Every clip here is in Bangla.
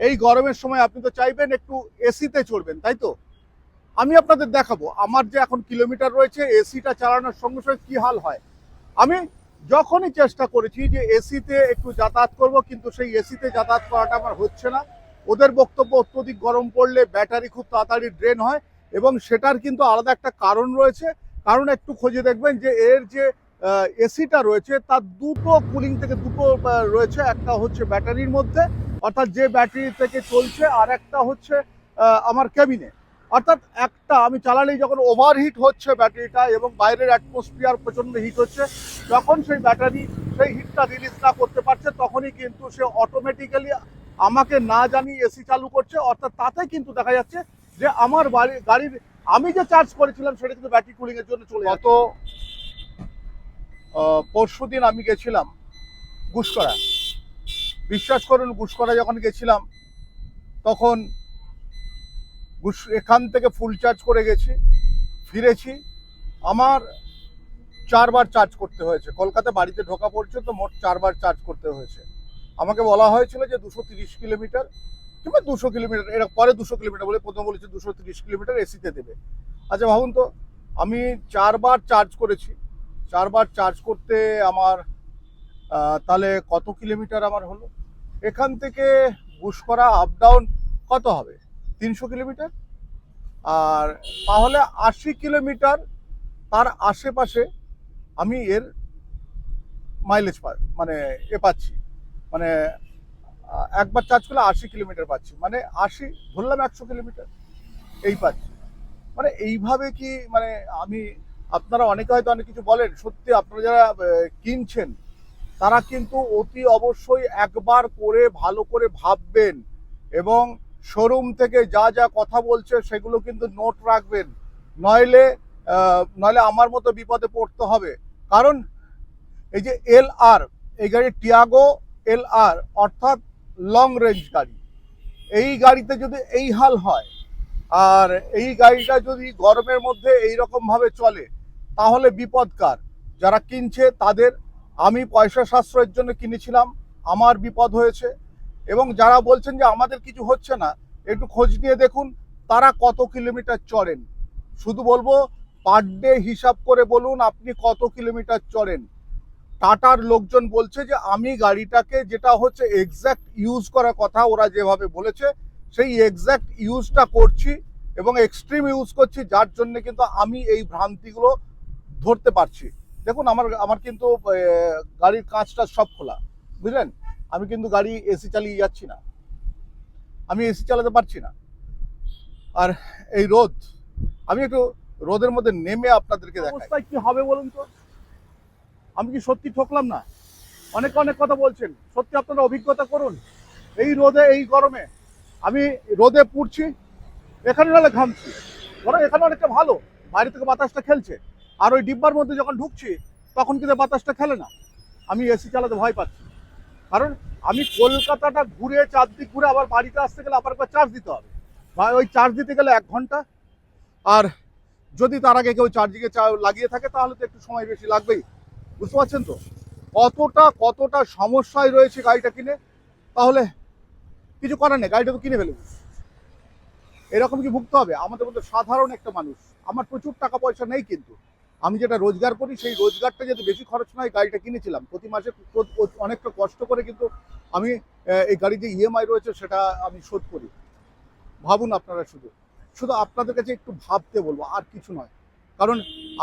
এই গরমের সময় আপনি তো চাইবেন একটু এসিতে চড়বেন, তাই তো? আমি আপনাদের দেখাবো, আমার যে এখন কিলোমিটার রয়েছে, এসিটা চালানোর সঙ্গে সঙ্গে কি হাল হয়। আমি যখনই চেষ্টা করেছি যে এসিতে একটু যাতায়াত করব, কিন্তু সেই এসিতে যাতায়াত করাটা আমার হচ্ছে না। ওদের বক্তব্য, অত্যধিক গরম পড়লে ব্যাটারি খুব তাড়াতাড়ি ড্রেন হয় এবং সেটার কিন্তু আলাদা একটা কারণ রয়েছে। কারণ একটু খুঁজে দেখবেন যে এর যে এসিটা রয়েছে, তার দুটো কুলিং থেকে দুটো রয়েছে, একটা হচ্ছে ব্যাটারির মধ্যে অর্থাৎ যে ব্যাটারি থেকে চলছে, আর একটা হচ্ছে আমার ক্যাবিনে। অর্থাৎ একটা, আমি চালালেই যখন ওভারহিট হচ্ছে ব্যাটারিটা এবং বাইরের অ্যাটমসফিয়ার প্রচণ্ড হিট হচ্ছে, যখন সেই ব্যাটারি সেই হিটটা রিলিজ না করতে পারছে, তখনই কিন্তু সে অটোমেটিক্যালি আমাকে না জানিয়ে এসি চালু করছে। অর্থাৎ তাতে কিন্তু দেখা যাচ্ছে যে আমার বাড়ি, গাড়ির, আমি যে চার্জ করেছিলাম, সেটা কিন্তু ব্যাটারি কুলিংয়ের জন্য চলে গত পরশু দিন আমি গেছিলাম গুসকরা। বিশ্বাস করুন গুসকরা যখন গেছিলাম, তখন গুস এখান থেকে ফুল চার্জ করে গেছি, ফিরেছি। আমার চারবার চার্জ করতে হয়েছে। কলকাতা বাড়িতে ঢোকা পর্যন্ত মোট চারবার চার্জ করতে হয়েছে। আমাকে বলা হয়েছিল যে দুশো তিরিশ কিলোমিটার কিংবা দুশো কিলোমিটার, এর পরে দুশো কিলোমিটার বলে প্রথম বলেছে দুশো তিরিশ কিলোমিটার এসিতে দেবে। আচ্ছা ভাবুন তো, আমি চারবার চার্জ করেছি। চারবার চার্জ করতে আমার তাহলে কত কিলোমিটার আমার হলো? এখান থেকে বুশ করা আপ ডাউন কত হবে? তিনশো কিলোমিটার? আর তাহলে আশি কিলোমিটার তার আশেপাশে আমি এর মাইলেজ পা মানে এ পাচ্ছি। মানে একবার চার্জ করলে আশি কিলোমিটার পাচ্ছি। মানে আশি, ধরলাম একশো কিলোমিটার। এই পাচ্ছি। মানে এইভাবে কি মানে আমি, আপনারা অনেকে হয়তো অনেক কিছু বলেন। সত্যি আপনারা যারা কিনছেন তারা কিন্তু অতি অবশ্যই একবার করে ভালো করে ভাববেন এবং শোরুম থেকে যা যা কথা বলছে সেগুলো কিন্তু নোট রাখবেন। নইলে নইলে আমার মতো বিপদে পড়তে হবে। কারণ এই যে এল আর এই গাড়ি টিয়াগো এল আর অর্থাৎ লং রেঞ্জ গাড়ি। এই গাড়িতে যদি এই হাল হয়, আর এই গাড়িটা যদি গরমের মধ্যে এই রকম ভাবে চলে, তাহলে বিপদকার যারা কিনছে তাদের আমি পয়সা সাশ্রয়ের জন্য কিনেছিলাম, আমার বিপদ হয়েছে এবং যারা বলছেন যে আমাদের কিছু হচ্ছে না, একটু খোঁজ নিয়ে দেখুন তারা কত কিলোমিটার চড়েন। শুধু বলব পার ডে হিসাব করে বলুন আপনি কত কিলোমিটার চড়েন। টাটার লোকজন বলছে যে আমি গাড়িটাকে যেটা হচ্ছে এক্স্যাক্ট ইউজ করার কথা ওরা যেভাবে বলেছে, সেই এক্স্যাক্ট ইউজটা করছি এবং এক্সট্রিম ইউজ করছি, যার জন্য কিন্তু আমি এই ভ্রান্তিগুলো ধরতে পারছি। দেখুন, আমার আমার কিন্তু গাড়ির কাঁচটা সব খোলা, বুঝলেন? আমি কিন্তু গাড়ি এসি চালিয়ে যাচ্ছি না। আমি এসি চালাতে পারছি না। আর এই রোদ, আমি একটু রোদের মধ্যে নেমে আপনাদেরকে দেখাই। কি হবে বলুন তো? আমি কি সত্যি ঠকলাম না? অনেক অনেক কথা বলছেন। সত্যি আপনারা অভিজ্ঞতা করুন। এই রোদে, এই গরমে আমি রোদে পুড়ছি, এখানে নাহলে ঘামছি। বরং এখানে অনেকটা ভালো। বাইরে থেকে বাতাসটা খেলছে। আর ওই ডিব্বার মধ্যে যখন ঢুকছি, তখন কিন্তু বাতাসটা খেলে না। আমি এসি চালাতে ভয় পাচ্ছি। কারণ আমি কলকাতাটা ঘুরে, চারদিক ঘুরে আবার বাড়িতে আসতে গেলে আবার একবার চার্জ দিতে হবে। বা ওই চার্জ দিতে গেলে এক ঘণ্টা। আর যদি তার আগে কেউ চার্জিংয়ে লাগিয়ে থাকে, তাহলে তো একটু সময় বেশি লাগবেই। বুঝতে পারছেন তো? কতটা কতটা সমস্যায় রয়েছে গাড়িটা কিনে, তাহলে কিছু করার নেই, গাড়িটা তো কিনে ফেলবে এরকম কি ভুগতে হবে? আমাদের মধ্যে সাধারণ একটা মানুষ। আমার প্রচুর টাকা পয়সা নেই কিন্তু। আমি যেটা রোজগার করি, সেই রোজগারটা যদি বেশি খরচ নয় গাড়িটা কিনেছিলাম। প্রতি মাসে অনেকটা কষ্ট করে কিন্তু আমি এই গাড়ির যে ইএমআই রয়েছে, সেটা আমি শোধ করি। ভাবুন আপনারা শুধু। শুধু আপনাদের কাছে একটু ভাবতে বলব, আর কিছু নয়। কারণ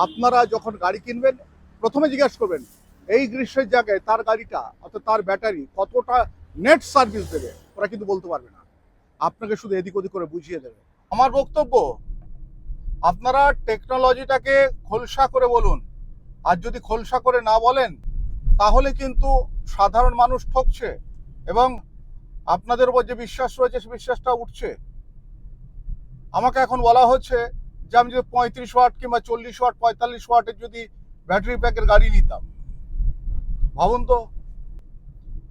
আপনারা যখন গাড়ি কিনবেন, প্রথমে জিজ্ঞাসা করবেন, এই গ্রীষ্মের জায়গায় তার গাড়িটা, অর্থাৎ তার ব্যাটারি কতটা নেট সার্ভিস দেবে? ওরা কিন্তু বলতে পারবে না। আপনাকে শুধু এদিক ওদিক করে বুঝিয়ে দেবে। আমার বক্তব্য আপনারা টেকনোলজিটাকে খোলসা করে বলুন। আর যদি খোলসা করে না বলেন, তাহলে কিন্তু সাধারণ মানুষ ঠকছে এবং আপনাদের উপর যে বিশ্বাস রয়েছে, সে বিশ্বাসটা উঠছে। আমাকে এখন বলা হচ্ছে যে আমি যদি পঁয়ত্রিশ ওয়াট কিংবা চল্লিশ ওয়াট, পঁয়তাল্লিশ ওয়াটের যদি ব্যাটারি প্যাকের গাড়ি নিতাম। ভাবুন তো,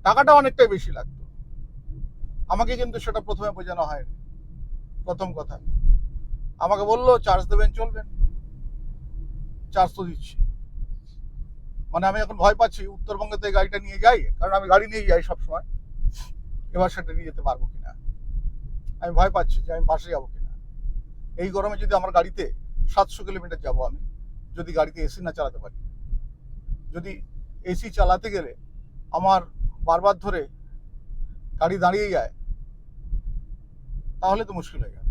টাকাটা অনেকটাই বেশি লাগতো। আমাকে কিন্তু সেটা প্রথমে বোঝানো হয়নি। প্রথম কথা। আমাকে বলল চার্জ দেবেন, চলবেন। চার্জ তো দিচ্ছি। মানে আমি এখন ভয় পাচ্ছি উত্তরবঙ্গতে গাড়িটা নিয়ে যাই, কারণ আমি গাড়ি নিয়ে যাই সবসময়। এবার সেটা নিয়ে যেতে পারব কিনা? আমি ভয় পাচ্ছি যে আমি বাসে যাব কিনা? এই গরমে যদি আমার গাড়িতে সাতশো কিলোমিটার যাব আমি, যদি গাড়িতে এসি না চালাতে পারি, যদি এসি চালাতে গেলে আমার বারবার ধরে গাড়ি দাঁড়িয়ে যায়, তাহলে তো মুশকিল হয়ে যাবে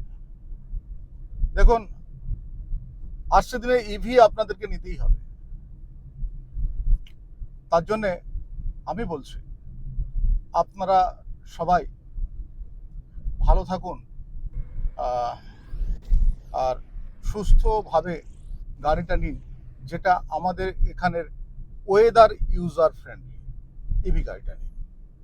দেখুন, আসছে দিনে ইভি আপনাদেরকে নিতেই হবে। তার জন্যে আমি বলছি, আপনারা সবাই ভালো থাকুন আর সুস্থভাবে গাড়িটা নিন, যেটা আমাদের এখানের ওয়েদার ইউজার ফ্রেন্ডলি ইভি গাড়িটা নিন।